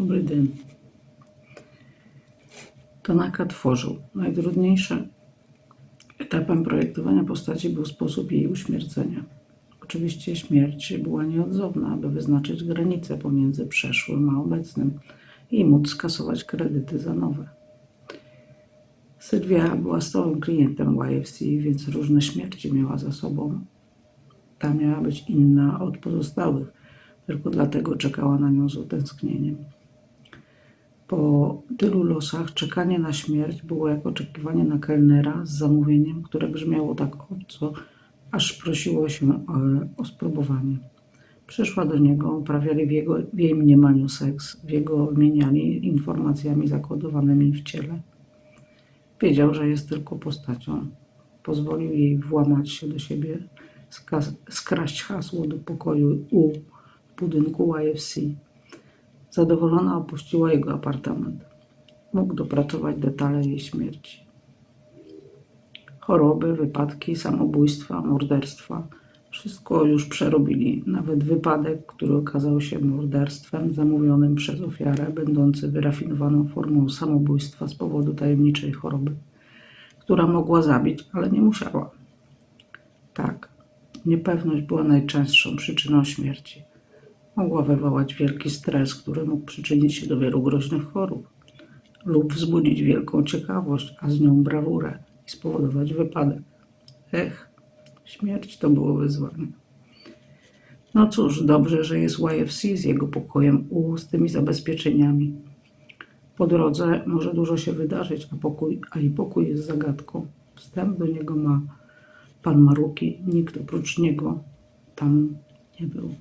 Dobry dzień. Tanaka tworzył. Najtrudniejszym etapem projektowania postaci był sposób jej uśmiercenia. Oczywiście śmierć była nieodzowna, aby wyznaczyć granice pomiędzy przeszłym a obecnym i móc skasować kredyty za nowe. Sylwia była stałym klientem YFC, więc różne śmierci miała za sobą. Ta miała być inna od pozostałych, tylko dlatego czekała na nią z utęsknieniem. Po tylu losach czekanie na śmierć było jak oczekiwanie na kelnera z zamówieniem, które brzmiało tak obco, aż prosiło się e, o spróbowanie. Przyszła do niego, uprawiali w, jego, w jej mniemaniu seks, w jego wymieniali informacjami zakodowanymi w ciele. Wiedział, że jest tylko postacią. Pozwolił jej włamać się do siebie, skraść hasło do pokoju U budynku YFC. Zadowolona opuściła jego apartament. Mógł dopracować detale jej śmierci. Choroby, wypadki, samobójstwa, morderstwa. Wszystko już przerobili. Nawet wypadek, który okazał się morderstwem zamówionym przez ofiarę, będący wyrafinowaną formą samobójstwa z powodu tajemniczej choroby, która mogła zabić, ale nie musiała. Tak, niepewność była najczęstszą przyczyną śmierci. Mogła wywołać wielki stres, który mógł przyczynić się do wielu groźnych chorób, lub wzbudzić wielką ciekawość, a z nią brawurę i spowodować wypadek. Ech, śmierć to było wyzwanie. No cóż, dobrze, że jest YFC z jego pokojem U, z tymi zabezpieczeniami. Po drodze może dużo się wydarzyć, a, pokój, a i pokój jest zagadką. Wstęp do niego ma pan Maruki, nikt oprócz niego tam nie był.